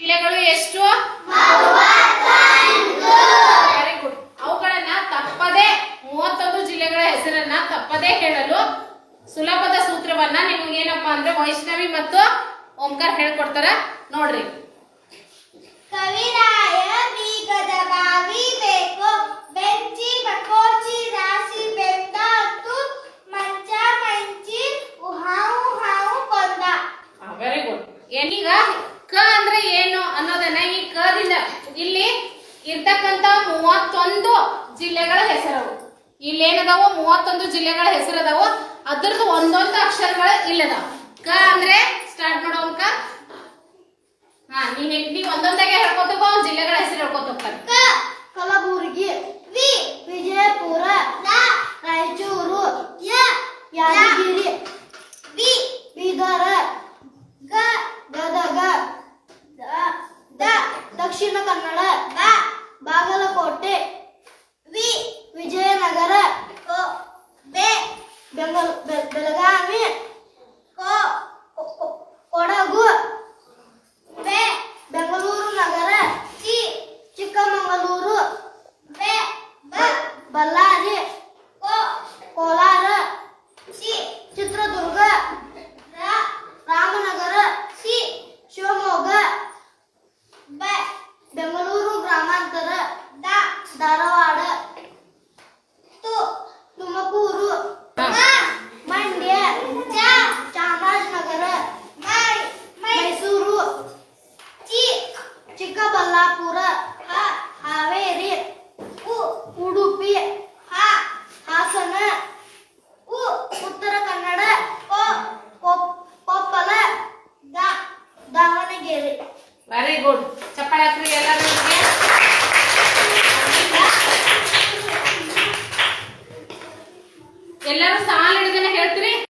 ಜಿಲ್ಲೆಗಳು ಎಷ್ಟು? Very good ಅವುಗಳನ್ನ ತಪ್ಪದೆ ಮೂವತ್ತೊಂದು ಜಿಲ್ಲೆಗಳ ಹೆಸರನ್ನ ತಪ್ಪದೆ ಹೇಳಲು ಸುಲಭದ ಸೂತ್ರವನ್ನ ನಿಮ್ಗೆ ಏನಪ್ಪಾ ಅಂದ್ರೆ ವೈಷ್ಣವಿ ಮತ್ತು ಓಂಕಾರ್ ಹೇಳ್ಕೊಡ್ತಾರ. ನೋಡ್ರಿ. ಕವಿರಾಯ ಬೀಗದ ಬಾವಿ ಬೇಕು ಬೆಂಚಿ ಬಕೋಚಿ ರಾಶಿ ಬೆಂದಾತು ಮಂಚ ಮಂಚಿ ಉಹಾವು ಹಾವು ಕೊಂದ. ವೆರಿ ಗುಡ್ ಏನೀಗ ಕ ಅಂದ್ರೆ ಏನು ಅನ್ನೋದನ್ನ ಈ ಕದಿಂದ ಇಲ್ಲಿ ಇರ್ತಕ್ಕಂತ ಮೂವತ್ತೊಂದು ಜಿಲ್ಲೆಗಳ ಹೆಸರವು. ಇಲ್ಲಿ ಏನದಾವೋ ಮೂವತ್ತೊಂದು ಜಿಲ್ಲೆಗಳ ಹೆಸರದಾವ? ಅದ್ರದ್ದು ಒಂದೊಂದು ಅಕ್ಷರಗಳು ಇಲ್ಲದಾವ. ಕ ಅಂದ್ರೆ ಸ್ಟಾರ್ಟ್ ಮಾಡೋ ಕ. ಹಾ, ನೀನ್ ನೀವ್ ಒಂದೊಂದಾಗೆ ಹೇಳ್ಕೊತ ಜಿಲ್ಲೆಗಳ ಹೆಸರು ಹೇಳ್ಕೊತ ಹೋಗ್ತಾರೆ ದಕ್ಷಿಣ ಕನ್ನಡ ಬ ಬಾಗಲಕೋಟೆ ವಿ ವಿಜಯನಗರ ಕೊ ಬೆ ಬೆಂಗಲ್ ಬೆ- ಬೆಳಗಾವಿ ಕೊ ಕೊ- ಕೊ- ಕೊಡಗು ಧಾರವಾಡ. ತುಮಕೂರು. ಮಂಡ್ಯ ಚಾಮರಾಜನಗರ ಮೈಸೂರು ಚಿಕ್ಕಬಳ್ಳಾಪುರ ಹಾವೇರಿ ಉ ಉಡುಪಿ ಹಾ. ಹಾಸನ ಉ ಉತ್ತರ ಕನ್ನಡ ಕೊಪ್ಪಳ ದಾವಣಗೆರೆ. ವೆರಿ ಗುಡ್ ಚಪ್ಪಾಳೆ ಎಲ್ಲರೂ ಎಲ್ಲರೂ ಸಾಲ ಹಿಡಿದನೆ ಹೇಳ್ತೀರಿ?